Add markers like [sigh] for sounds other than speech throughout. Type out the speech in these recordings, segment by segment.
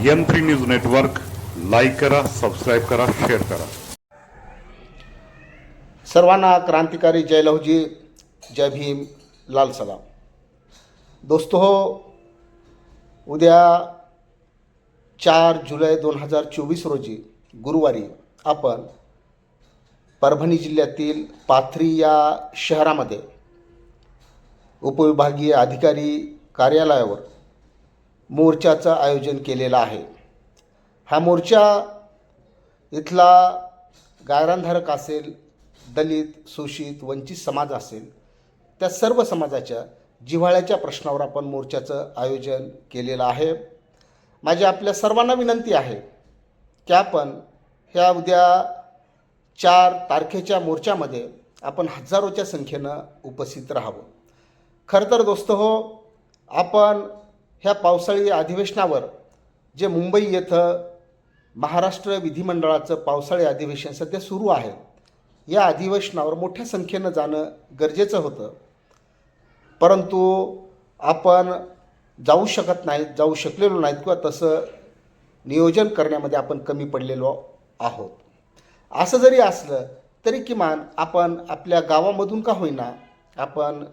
M three news network like करा subscribe करा share करा. सर्वांना क्रांतिकारी जय लहुजी जय भीम लाल सलाम. दोस्तो हो उद्या चार जुलै दोन हजार चोवीस रोजी गुरुवारी आपण परभणी जिल्ह्यातील पाथरी या शहरामध्ये उपविभागीय अधिकारी कार्यालयावर मोर्चाचं आयोजन केलेलं आहे. हा मोर्चा इथला गायरानधारक असेल दलित शोषित वंचित समाज असेल त्या सर्व समाजाच्या जिव्हाळ्याच्या प्रश्नावर आपण मोर्चाचं आयोजन केलेलं आहे. माझी आपल्या सर्वांना विनंती आहे की आपण ह्या उद्या चार तारखेच्या मोर्चामध्ये आपण हजारोच्या संख्येनं उपस्थित राहावं. खरं तर दोस्त हो आपण ह्या पावसाळी अधिवेशनावर जे मुंबई येथं महाराष्ट्र विधिमंडळाचं पावसाळी अधिवेशन सध्या सुरू आहे या अधिवेशनावर मोठ्या संख्येनं जाणं गरजेचं होतं. परंतु आपण जाऊ शकत नाहीत जाऊ शकलेलो नाहीत किंवा तसं नियोजन करण्यामध्ये आपण कमी पडलेलो आहोत. असं जरी असलं तरी किमान आपण आपल्या गावामधून का होईना आपण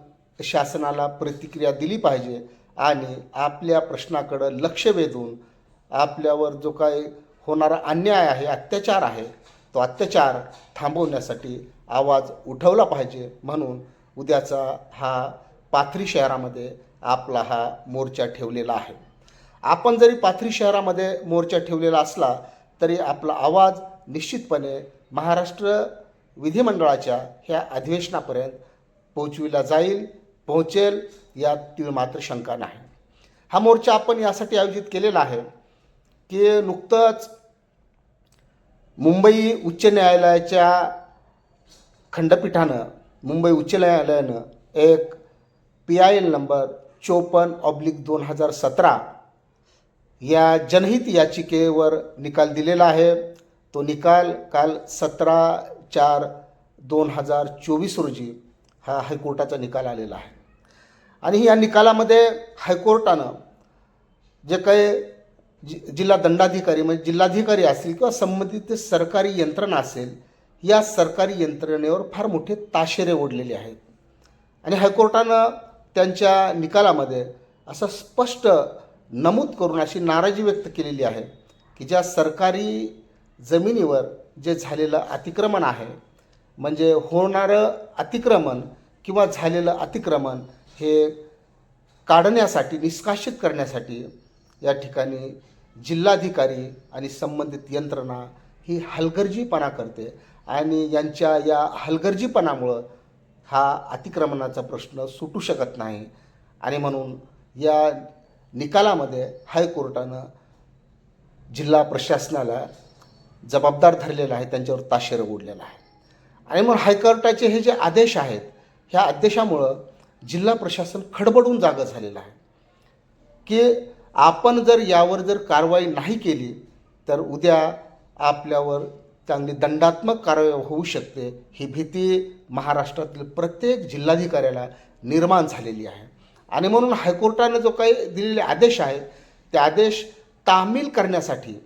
शासनाला प्रतिक्रिया दिली पाहिजे आणि आपल्या प्रश्नाकडं लक्ष वेधून आपल्यावर जो काही होणारा अन्याय आहे अत्याचार आहे तो अत्याचार थांबवण्यासाठी आवाज उठवला पाहिजे म्हणून उद्याचा हा पाथरी शहरामध्ये आपला हा मोर्चा ठेवलेला आहे. आपण जरी पाथरी शहरामध्ये मोर्चा ठेवलेला असला तरी आपला आवाज निश्चितपणे महाराष्ट्र विधिमंडळाच्या ह्या अधिवेशनापर्यंत पोहोचविला जाईल. पोहोचेल यातील मात्र शंका नाही. हा मोर्चा आपण यासाठी आयोजित केलेला आहे की नुकतंच मुंबई उच्च न्यायालयाच्या खंडपीठानं मुंबई उच्च न्यायालयानं एक पी आय एल नंबर चोपन्न ऑब्लिक दोन हजार सतरा या जनहित याचिकेवर निकाल दिलेला आहे. तो निकाल काल सतरा चार दोन हजार चोवीस रोजी हा हायकोर्टाचा निकाल आलेला आहे. आणि या निकालामध्ये हायकोर्टानं जे काही जि जिल्हा दंडाधिकारी म्हणजे जिल्हाधिकारी असतील किंवा संबंधित सरकारी यंत्रणा असेल या सरकारी यंत्रणेवर फार मोठे ताशेरे ओढलेले आहेत. आणि हायकोर्टानं त्यांच्या निकालामध्ये असं स्पष्ट नमूद करून अशी नाराजी व्यक्त केलेली आहे की ज्या सरकारी जमिनीवर जे झालेलं अतिक्रमण आहे म्हणजे होणारं अतिक्रमण किंवा झालेलं अतिक्रमण हे काढण्यासाठी निष्कासित करण्यासाठी या ठिकाणी जिल्हाधिकारी आणि संबंधित यंत्रणा ही हलगर्जीपणा करते आणि यांच्या या हलगर्जीपणामुळं हा अतिक्रमणाचा प्रश्न सुटू शकत नाही. आणि म्हणून या निकालामध्ये हायकोर्टानं जिल्हा प्रशासनाला जबाबदार धरलेला आहे त्यांच्यावर ताशेर ओढलेला आहे. आणि मग हायकोर्टाचे हे जे आदेश आहेत ह्या आदेशामुळं जिल्हा प्रशासन खडबडून जागं झालेलं आहे. की आपण जर यावर जर कारवाई नाही केली तर उद्या आपल्यावर चांगली दंडात्मक कारवाई होऊ शकते. ही भीती महाराष्ट्रातील प्रत्येक जिल्हाधिकाऱ्याला निर्माण झालेली आहे. आणि म्हणून हायकोर्टानं जो काही दिलेले आदेश आहे ते आदेश तामील करण्यासाठी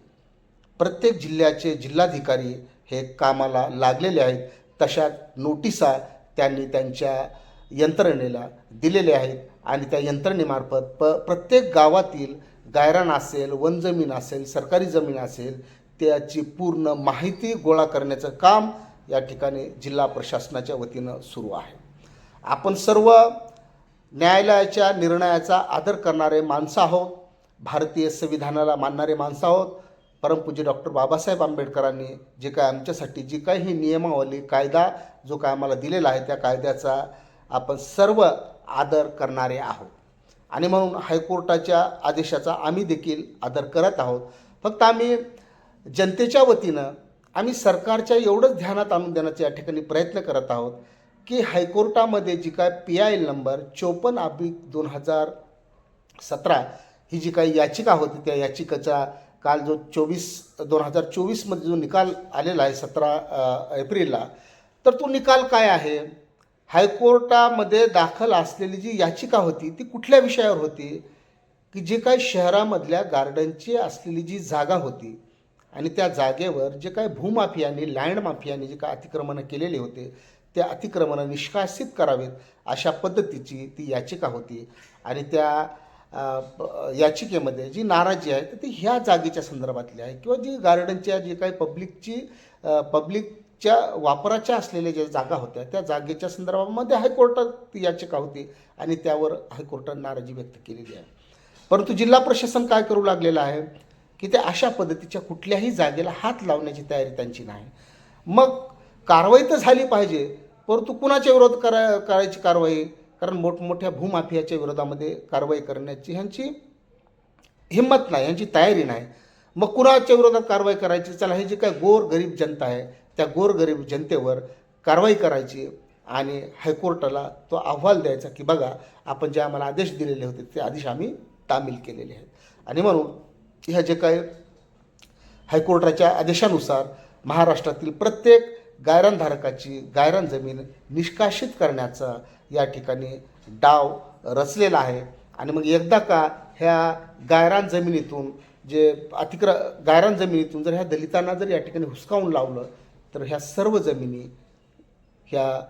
प्रत्येक जिल्ह्याचे जिल्हाधिकारी हे कामाला लागलेले आहेत. तशा नोटिसा त्यांनी त्यांच्या यंत्रणेला दिलेले आहेत आणि त्या यंत्रणेमार्फत प प्रत्येक गावातील गायरान असेल वनजमीन असेल सरकारी जमीन असेल त्याची पूर्ण माहिती गोळा करण्याचं काम या ठिकाणी जिल्हा प्रशासनाच्या वतीनं सुरू आहे. आपण सर्व न्यायालयाच्या निर्णयाचा आदर करणारे माणसं आहोत भारतीय संविधानाला मानणारे माणसं आहोत परमपूज्य डॉक्टर बाबासाहेब आंबेडकरांनी जे काय आमच्यासाठी जी काही ही नियमावली कायदा जो काय आम्हाला दिलेला आहे त्या कायद्याचा आपण सर्व आदर करणारे आहोत. आणि म्हणून हायकोर्टाच्या आदेशाचा आम्ही देखील आदर करत आहोत. फक्त आम्ही जनतेच्या वतीनं आम्ही सरकारच्या एवढंच ध्यानात आणून देण्याचा या ठिकाणी प्रयत्न करत आहोत की हायकोर्टामध्ये जी काय पी आय एल नंबर चोपन्न अब्लिक दोन हजार सतरा ही जी काही याचिका होती त्या याचिकेचा काल जो चोवीस दोन हजार चोवीसमध्ये जो निकाल आलेला आहे सतरा एप्रिलला तर तो निकाल काय आहे? हायकोर्टामध्ये दाखल असलेली जी याचिका होती ती कुठल्या विषयावर होती? की जे काही शहरामधल्या गार्डनची असलेली जी जागा होती आणि त्या जागेवर जे काही भूमाफियांनी लँड माफियांनी जे काही अतिक्रमणं केलेले होते त्या अतिक्रमणं निष्कासित करावेत अशा पद्धतीची ती याचिका होती. आणि त्या याचिकेमध्ये जी नाराजी आहे तर ती ह्या जागेच्या संदर्भातली आहे. किंवा जी गार्डनच्या जे काही पब्लिकची पब्लिक च्या वापराच्या असलेल्या ज्या जागा होत्या त्या जागेच्या संदर्भामध्ये हायकोर्टात याचिका होती आणि त्यावर हायकोर्टात नाराजी व्यक्त केलेली आहे. परंतु जिल्हा प्रशासन काय करू लागलेलं आहे की ते अशा पद्धतीच्या कुठल्याही जागेला हात लावण्याची तयारी त्यांची नाही. मग कारवाई तर झाली पाहिजे परंतु कुणाच्या विरोध करा करायची कारवाई? कारण मोठमोठ्या भूमाफियाच्या विरोधामध्ये कारवाई करण्याची ह्यांची हिंमत नाही ह्यांची तयारी नाही. मग कुणाच्या विरोधात कारवाई करायची? चला हे जे काय गोर गरीब जनता आहे त्या गोरगरीब जनतेवर कारवाई करायची आणि हायकोर्टाला तो अहवाल द्यायचा की बघा आपण जे आम्हाला आदेश दिलेले होते ते आदेश आम्ही तामील केलेले आहेत. आणि म्हणून ह्या जे काय हायकोर्टाच्या आदेशानुसार महाराष्ट्रातील प्रत्येक गायरानधारकाची गायरान जमीन निष्कासित करण्याचा या ठिकाणी डाव रचलेला आहे. आणि मग एकदा का ह्या गायरान जमिनीतून जे अतिक्र गायरान जमिनीतून जर ह्या दलितांना जर या ठिकाणी हुसकावून लावलं तर ह्या सर्व जमिनी ह्या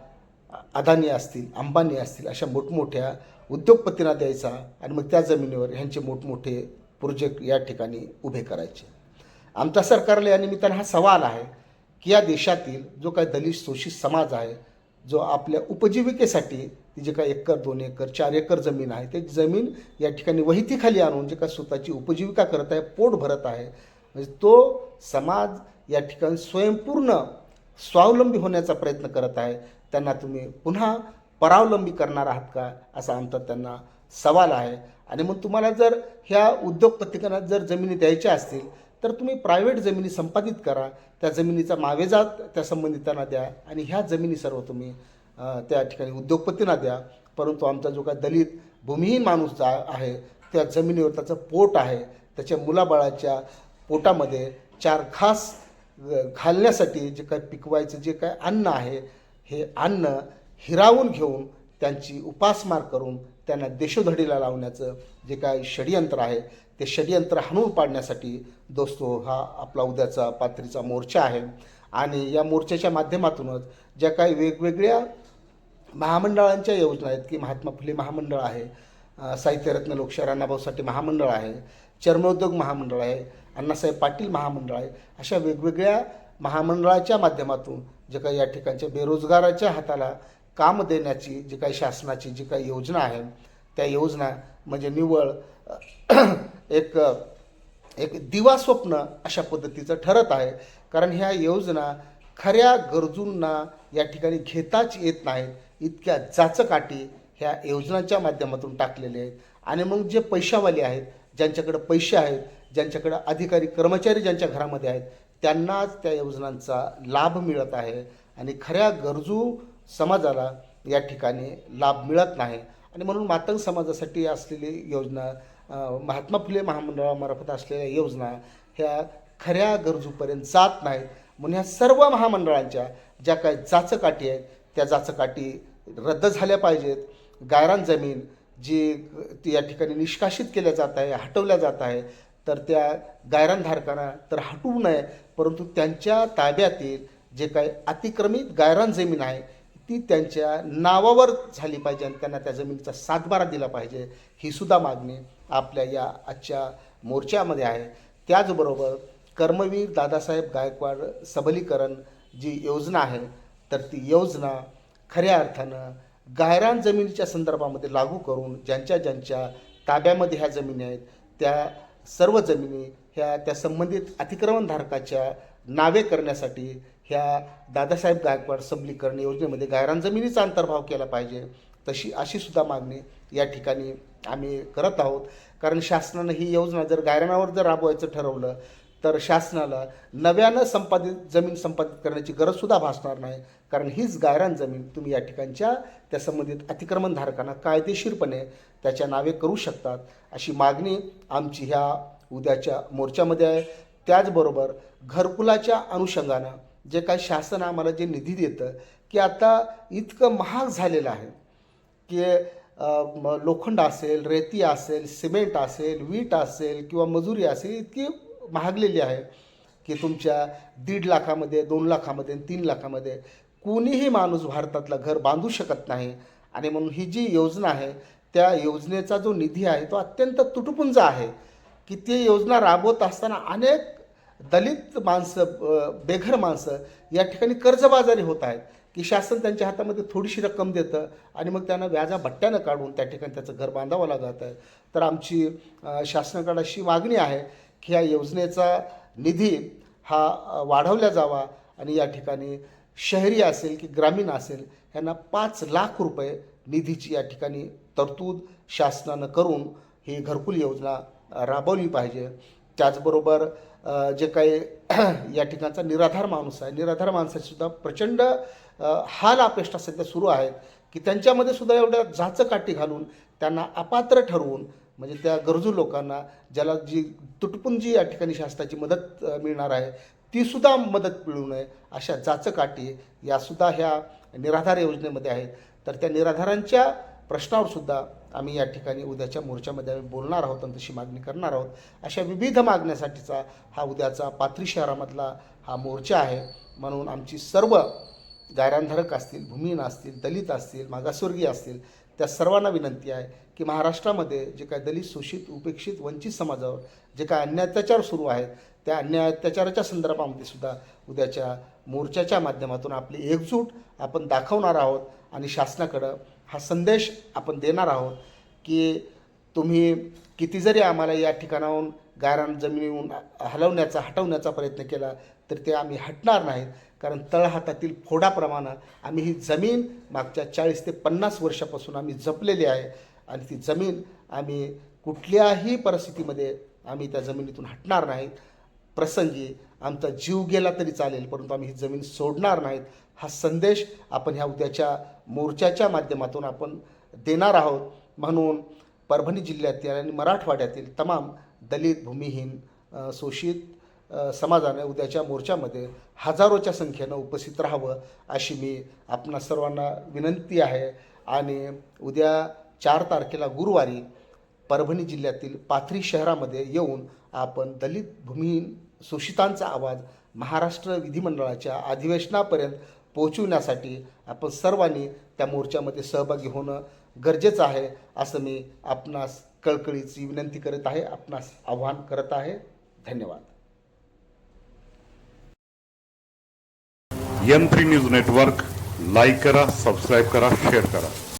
अदानी असतील अंबानी असतील अशा मोठमोठ्या उद्योगपतींना द्यायचा आणि मग त्या जमिनीवर ह्यांचे मोठमोठे प्रोजेक्ट या ठिकाणी उभे करायचे. आमच्या सरकारला या निमित्तानं हा सवाल आहे की या देशातील जो काही दलित शोषित समाज आहे जो आपल्या उपजीविकेसाठी ती जे काही एकर दोन एकर चार एकर जमीन आहे ते जमीन या ठिकाणी वहितीखाली आणून जे काही स्वतःची उपजीविका करत आहे पोट भरत आहे म्हणजे तो समाज या ठिकाणी स्वयंपूर्ण स्वावलंबी होण्याचा प्रयत्न करत आहे. त्यांना तुम्ही पुन्हा परावलंबी करणार आहात का? असा आमचा त्यांना सवाल आहे. आणि मग तुम्हाला जर ह्या उद्योगपतींना जर जमिनी द्यायच्या असतील तर तुम्ही प्रायव्हेट जमिनी संपादित करा. त्या जमिनीचा मावेजा त्या संबंधितांना द्या आणि ह्या जमिनी सर्व तुम्ही त्या ठिकाणी उद्योगपतींना द्या. परंतु आमचा जो काय दलित भूमिहीन माणूस जा आहे त्या जमिनीवर त्याचं पोट आहे. त्याच्या मुलाबाळाच्या पोटामध्ये चार घास घालण्यासाठी जे काय पिकवायचं जे काय अन्न आहे हे अन्न हिरावून घेऊन त्यांची उपासमार करून त्यांना देशोधडीला लावण्याचं जे काय षडयंत्र आहे ते षडयंत्र हाणून पाडण्यासाठी दोस्तो हा आपला उद्याचा पात्रीचा मोर्चा आहे. आणि या मोर्चाच्या माध्यमातूनच ज्या काही वेगवेगळ्या महामंडळांच्या योजना आहेत की महात्मा फुले महामंडळ आहे साहित्यरत्न लोकशाहीर अण्णाभाऊसाठी महामंडळ आहे चर्मोद्योग महामंडळ आहे अण्णासाहेब पाटील महामंडळ आहे अशा वेगवेगळ्या महामंडळाच्या माध्यमातून जे काही या ठिकाणच्या बेरोजगाराच्या हाताला काम देण्याची जी काही शासनाची जी काही योजना आहे त्या योजना म्हणजे निव्वळ एक एक दिवा स्वप्न अशा पद्धतीचं ठरत आहे. कारण ह्या योजना खऱ्या गरजूंना या ठिकाणी घेताच येत नाहीत इतक्या जाचकाठी ह्या योजनांच्या माध्यमातून टाकलेले आहेत. आणि मग जे पैशावाले आहेत ज्यांच्याकडे पैसे आहेत ज्यांच्याकडं अधिकारी कर्मचारी ज्यांच्या घरामध्ये आहेत त्यांनाच त्या योजनांचा लाभ मिळत आहे. आणि खऱ्या गरजू समाजाला या ठिकाणी लाभ मिळत नाही. आणि म्हणून मातंग समाजासाठी असलेली योजना महात्मा फुले महामंडळामार्फत असलेल्या योजना ह्या खऱ्या गरजूपर्यंत जात नाहीत. म्हणून ह्या सर्व महामंडळांच्या ज्या काही जाचकाठी आहेत त्या जाचकाठी रद्द झाल्या पाहिजेत. गायरान जमीन जी ती या ठिकाणी निष्कासित केल्या जात आहे हटवल्या जात आहे तर त्या गायरानधारकांना तर हटवू नये परंतु त्यांच्या ताब्यातील जे काही अतिक्रमित गायरान जमीन आहे ती त्यांच्या नावावर झाली पाहिजे आणि त्यांना त्या जमिनीचा सातबारा दिला पाहिजे ही सुद्धा मागणी आपल्या या आजच्या मोर्चामध्ये आहे. त्याचबरोबर कर्मवीर दादासाहेब गायकवाड सबलीकरण जी योजना आहे तर ती योजना खऱ्या अर्थानं गायरान जमिनीच्या संदर्भामध्ये लागू करून ज्यांच्या ज्यांच्या ताब्यामध्ये ह्या जमिनी आहेत त्या सर्व जमिनी ह्या त्या संबंधित अतिक्रमणधारकाच्या नावे करण्यासाठी ह्या दादासाहेब गायकवाड सबलीकरण योजनेमध्ये गायरान जमिनीचा अंतर्भाव केला पाहिजे तशी अशी सुद्धा मागणी या ठिकाणी आम्ही करत आहोत. कारण शासनानं ही योजना जर गायरानावर जर राबवायचं ठरवलं तर शासनाला नव्यानं संपादित जमीन संपादित करण्याची गरजसुद्धा भासणार नाही. कारण हीच गायरान जमीन तुम्ही या ठिकाणच्या त्या संबंधित अतिक्रमणधारकांना कायदेशीरपणे त्याच्या नावे करू शकतात. अशी मागणी आमची ह्या उद्याच्या मोर्चामध्ये आहे. त्याचबरोबर घरकुलाच्या अनुषंगानं जे काही शासन आम्हाला जे निधी देतं की आता इतकं महाग झालेलं आहे की लोखंड असेल रेती असेल सिमेंट असेल वीट असेल किंवा मजुरी असेल इतकी महागलेली आहे की तुमच्या दीड लाखामध्ये दोन लाखामध्ये तीन लाखामध्ये कोणीही माणूस भारतातलं घर बांधू शकत नाही. आणि म्हणून ही जी योजना आहे त्या योजनेचा जो निधी आहे तो अत्यंत तुटपुंज आहे की ती योजना राबवत असताना अनेक दलित माणसं बेघर माणसं या ठिकाणी कर्जबाजारी होत आहेत की शासन त्यांच्या हातामध्ये थोडीशी रक्कम देतं आणि मग त्यांना व्याजा भट्ट्यानं काढून त्या ठिकाणी त्याचं घर बांधावं लागत आहे. तर आमची अ, शासनाकडे अशी मागणी आहे की या योजनेचा निधी हा वाढवला जावा आणि या ठिकाणी शहरी असेल की ग्रामीण असेल यांना पाच लाख रुपये निधीची या ठिकाणी तरतूद शासनानं करून ही घरकुल योजना राबवली पाहिजे. त्याचबरोबर जे काही [clears throat] या ठिकाणचा निराधार माणूस आहे निराधार माणसाचीसुद्धा प्रचंड हाल अपेष्टा सध्या सुरू आहेत की त्यांच्यामध्ये सुद्धा एवढ्या जाचकाठी घालून त्यांना अपात्र ठरवून म्हणजे त्या गरजू लोकांना ज्याला जी तुटपून जी या ठिकाणी शासनाची मदत मिळणार आहे तीसुद्धा मदत मिळू नये अशा जाचकाठी यासुद्धा ह्या निराधार योजनेमध्ये आहेत. तर त्या निराधारांच्या प्रश्नावर सुद्धा आम्ही या ठिकाणी उद्याच्या मोर्चामध्ये आम्ही बोलणार आहोत आणि तशी मागणी करणार आहोत. अशा विविध मागण्यासाठीचा हा उद्याचा पाथरी शहरामधला हा मोर्चा आहे. म्हणून आमची सर्व गायरानधारक असतील भूमिहीन असतील दलित असतील मागासवर्गीय असतील त्या सर्वांना विनंती आहे की महाराष्ट्रामध्ये जे काय दलित शोषित उपेक्षित वंचित समाजावर जे काय अन्याय अत्याचार सुरू आहेत त्या अन्याय अत्याचाराच्या संदर्भामध्ये सुद्धा उद्याच्या मोर्चाच्या माध्यमातून आपली एकजूट आपण दाखवणार आहोत आणि शासनाकडं हा संदेश आपण देणार आहोत की तुम्ही किती जरी आम्हाला या ठिकाणाहून गायरान जमिनीहून हलवण्याचा हटवण्याचा प्रयत्न केला तर ते आम्ही हटणार नाहीत. कारण तळहातातील फोडाप्रमाणे आम्ही ही जमीन मागच्या चाळीस ते पन्नास वर्षापासून आम्ही जपलेली आहे आणि ती जमीन आम्ही कुठल्याही परिस्थितीमध्ये आम्ही त्या जमिनीतून हटणार नाहीत. प्रसंगी आमचा जीव गेला तरी चालेल परंतु आम्ही ही जमीन सोडणार नाहीत. हा संदेश आपण ह्या उद्याच्या मोर्चाच्या माध्यमातून आपण देणार आहोत. म्हणून परभणी जिल्ह्यातील आणि मराठवाड्यातील तमाम दलित भूमिहीन शोषित समाजाने उद्याच्या मोर्चामध्ये हजारोच्या संख्येनं उपस्थित राहावं अशी मी आपणा सर्वांना विनंती आहे. आणि उद्या चार तारखेला गुरुवारी परभणी जिल्ह्यातील पाथरी शहरामध्ये येऊन आपण दलित भूमिहीन शोषितांचा आवाज महाराष्ट्र विधिमंडळाच्या अधिवेशनापर्यंत पोहोचविण्यासाठी आपण सर्वांनी त्या मोर्चामध्ये सहभागी होणं गरजेचं आहे असं मी आपणास कळकळीची विनंती करत आहे आपणास आव्हान करत आहे. धन्यवाद. M three news network like करा सबस्क्राईब करा शेअर करा